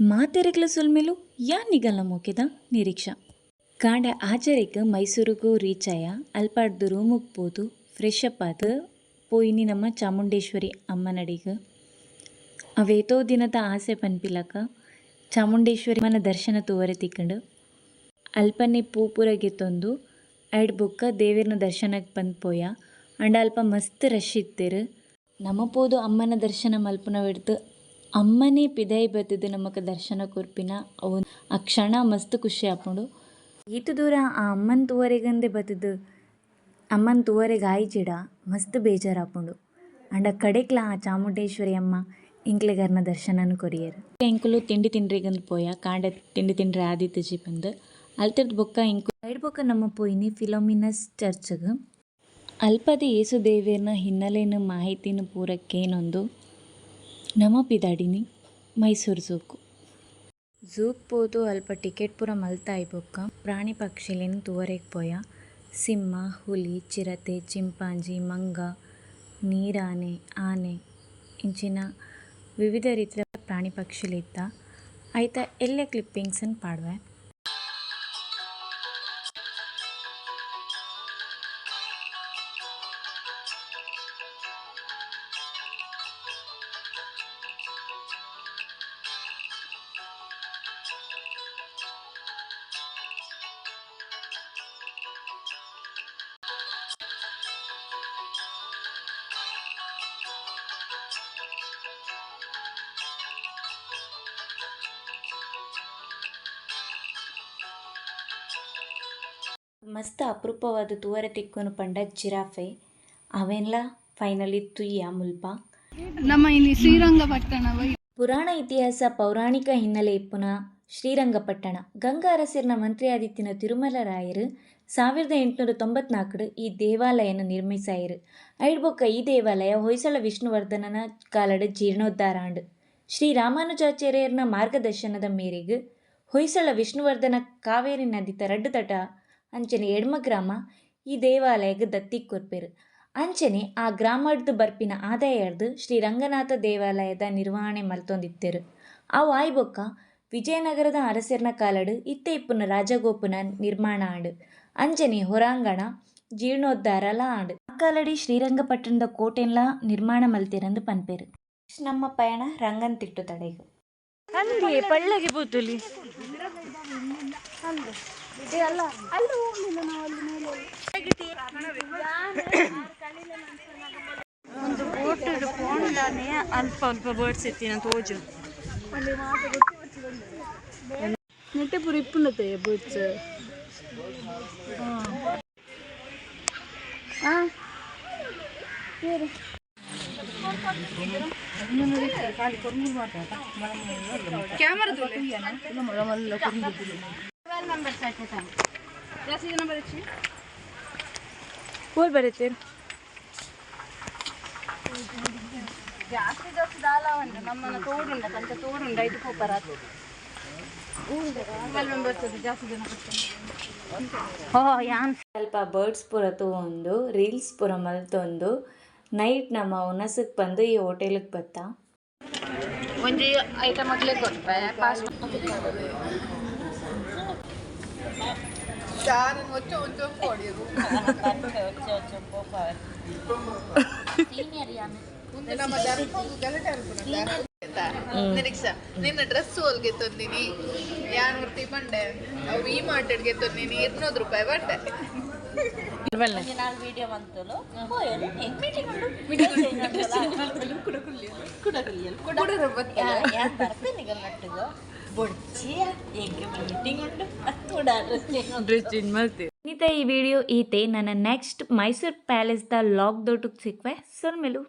ಮಾತೆರೆಗ್ಲ ಸುಲ್ಮೆಲು ಯಾನ್ ನಿಗಲ್ಲ ಮೋಕೆದ ನಿರೀಕ್ಷಾ. ಕಾಂಡೆ ಆಚರಿಕ್ ಮೈಸೂರಿಗೂ ರೀಚ್ ಆಯ ಅಲ್ಪಾಡ್ದು ರೂಮಿಗೆ ಪೋದು ಫ್ರೆಶ್ ಅಪ್ ಆದ ಪೋಯಿನಿ ನಮ್ಮ ಚಾಮುಂಡೇಶ್ವರಿ ಅಮ್ಮನಡಿಗೆ. ಅವೇತೋ ದಿನದ ಆಸೆ ಪನ್ಪಿಲಕ ಚಾಮುಂಡೇಶ್ವರಿ ಮನ ದರ್ಶನ ತೂವರೆ ತಿಕ್ಕಂಡು. ಅಲ್ಪನೆ ಪೂಪುರ ತಂದು ಐಡ್ ಬೊಕ್ಕ ದೇವಿರ್ನ ದರ್ಶನಕ್ಕೆ ಬಂದು ಪೋಯ ಅಂಡ ಅಲ್ಪ ಮಸ್ತ್ ರಶ್ ಇತ್ತೆರ್. ನಮ ಪೋದು ಅಮ್ಮನ ದರ್ಶನ ಮಲ್ಪುನವಿಡ್ದು ಅಮ್ಮನೇ ಪಿದಾಯಿ ಬತ್ತಿದ್ದು ನಮಗ ದರ್ಶನ ಕೊರ್ಪಿನ ಅವನ್. ಆ ಕ್ಷಣ ಮಸ್ತ್ ಖುಷಿ ಆಪುಂಡು ಈತು ದೂರ ಆ ಅಮ್ಮನ ತೂವರೆಗಂದೆ ಬತ್ತಿದ್ದು ಅಮ್ಮನ ತೂವರೆಗೆ ಆಯ್ಜಿಡ ಮಸ್ತ್ ಬೇಜಾರಾಪುಂಡು ಅಂಡ ಕಡೆಕ್ಲ ಆ ಚಾಮುಂಡೇಶ್ವರಿ ಅಮ್ಮ ಇಂಕ್ಲೆಗಾರನ ದರ್ಶನನು ಕೊರಿಯರ್. ಎಂಕುಲು ತಿಂಡಿ ತಿಂಡ್ರಿಗಂದು ಪೋಯ ಕಾಂಡ ತಿಂಡಿ ತಿಂಡ್ರೆ ಆದಿತ್ಯ ಜಿ ಬಂದು. ಅಲ್ತಿರ್ದು ಬೊಕ್ಕ ಇಂಕು ಸೈಡ್ ಬೊಕ್ಕ ನಮ್ಮ ಪೋಯಿನಿ ಫಿಲೋಮಿನಸ್ ಚರ್ಚ್ಗೆ. ಅಲ್ಪದ ಯೇಸು ದೇವಿಯರ್ನ ಹಿನ್ನೆಲೆಯನ್ನು ಮಾಹಿತಿನ ಪೂರಕ್ಕೇನೊಂದು ನಮ ಪಿದಾಡಿನಿ ಮೈಸೂರು ಝೂಕು. ಝೂಕ್ ಪೋದು ಅಲ್ಪ ಟಿಕೆಟ್ ಪೂರ ಮಲ್ತ ಬೊಕ್ಕ ಪ್ರಾಣಿ ಪಕ್ಷಿಲೆನ್ ತೂವರೆಗ್ ಪೋಯ. ಸಿಂಹ, ಹುಲಿ, ಚಿರತೆ, ಚಿಂಪಾಂಜಿ, ಮಂಗ, ನೀರಾನೆ, ಆನೆ, ಇಂಚಿನ ವಿವಿಧ ರೀತಿಯ ಪ್ರಾಣಿ ಪಕ್ಷಿಲಿತ್ತ. ಐತ ಎಲ್ಲೆ ಕ್ಲಿಪ್ಪಿಂಗ್ಸನ್ನು ಪಾಡ್ವೆ. ಮಸ್ತ್ ಅಪರೂಪವಾದ ತೂವರೆ ತಿಕ್ಕುನು ಪಂಡ ಜಿರಾಫೆ. ಅವೆಲ್ಲ ಫೈನಲಿ ತುಯ್ಯ ಮುಲ್ಪ. ನಮ್ಮ ಇಲ್ಲಿ ಶ್ರೀರಂಗಪಟ್ಟಣ ಪುರಾಣ ಇತಿಹಾಸ ಪೌರಾಣಿಕ ಹಿನ್ನೆಲೆ ಇಪ್ಪುನ ಶ್ರೀರಂಗಪಟ್ಟಣ. ಗಂಗಾ ಅರಸರಿನ ಮಂತ್ರಿಯಾದಿತ್ಯನ ತಿರುಮಲ ರಾಯರು ಸಾವಿರದ ಎಂಟುನೂರ ತೊಂಬತ್ನಾಲ್ಕು ಈ ದೇವಾಲಯನ ನಿರ್ಮಿಸಾಯರು. ಐಡ್ಬೊಕ್ಕ ಈ ದೇವಾಲಯ ಹೊಯ್ಸಳ ವಿಷ್ಣುವರ್ಧನನ ಕಾಲಡ್ ಜೀರ್ಣೋದ್ಧಾರ ಆಂಡ್ ಶ್ರೀ ರಾಮಾನುಜಾಚಾರ್ಯರ ಮಾರ್ಗದರ್ಶನದ ಮೇರೆಗೆ ಹೊಯ್ಸಳ ವಿಷ್ಣುವರ್ಧನ ಕಾವೇರಿ ನದಿ ತರಡ್ಡು ತಟ ಅಂಚನೆ ಎಡ್ಮ ಗ್ರಾಮ, ಈ ದೇವಾಲಯಗ್ ದತ್ತಿ ಕೊರ್ಪೆರು. ಅಂಚನೆ ಆ ಗ್ರಾಮಡ್ದು ಬರ್ಪಿನ ಆದಾಯರ್ದು ಶ್ರೀ ರಂಗನಾಥ ದೇವಾಲಯದ ನಿರ್ವಹಣೆ ಮಲ್ತೊಂದಿತ್ತೆರು. ಆ ವಾಯ್ಬೊಕ್ಕ ವಿಜಯನಗರದ ಅರಸರ್ನ ಕಾಲಡ್, ಇತ್ತೆ ಇಪ್ಪುನ ರಾಜಗೋಪುನ ನಿರ್ಮಾಣ ಆಂಡ್. ಅಂಜನೆ ಹೊರಾಂಗಣ ಜೀರ್ಣೋದ್ಧಾರಲ ಆಂಡ್. ಆ ಕಾಲಡಿ ಶ್ರೀರಂಗಪಟ್ಟಣದ ಕೋಟೆನ್ಲ ನಿರ್ಮಾಣ ಮಲ್ತಿರಂದು ಪನ್ಪೇರು. ನಮ್ಮ ಪಯಣ ರಂಗನ್ ತಿಟ್ಟು ತಡೆಗೆ. ಪಳ್ಳಗೆ ಬೂತುಲಿ ಒಂದು ಬೋಟ್ ಪೋಂಡಾನೆ ಅಲ್ಪ ಅಲ್ಪ ಬರ್ಡ್ಸ್ ಎತ್ತಿನ ತೋಜು ನೆಟ್ಟೆ ಪುರ ಇಪ್ಪುಂಡತೆ ಬೂಟ್ಸ್ ಕ್ಯಾಮರಾ ಕೋಲ್ ಬರುತ್ತೆ? ಜಾಸ್ತಿ ಜಾಸ್ತಿ ದಾಲ ಉಂಟು. ನಮ್ಮನ್ನ ತೋಡುಂಡ ಕಂಚ ತೋಡುಂಡ ಇದು ಕೂಪರ ಸ್ವಲ್ಪ ಬರ್ಡ್ಸ್ ಪೂರ ತಗೊಂಡು ರೀಲ್ಸ್ ಪೂರ ಮಲ್ತೊಂದು ನೈಟ್ ನಮ್ಮ ಹುನಸಕ್ಕೆ ಬಂದು ಈ ಹೋಟೆಲಿಗೆ ಬತ್ತ ಒಂದು ಐಟಮ್ ಪಾಸ್ ನಿರೀಕ್ಷ ನಿನ್ನ ಡ್ರೆಸ್ ಹೋಲ್ಗೆ ತಂದಿನಿ. ಯಾನೂರ್ತಿ ಬಂಡೆ? ಅವು ಈ ಮಾರ್ಕೆಟ್ಗೆ ತಂದಿನಿ. ಇನ್ನೂರು ರೂಪಾಯಿ ಬಟ್ಟೆ ಇನ್ನಿತ ಈ ವಿಡಿಯೋ ಈತೆ ನನ್ನ ನೆಕ್ಸ್ಟ್ ಮೈಸೂರು ದ ಲಾಕ್ ದೊಡ್ಡಕ್ಕೆ ಸಿಕ್ವೆ. ಸರ್ ಮೇಲು.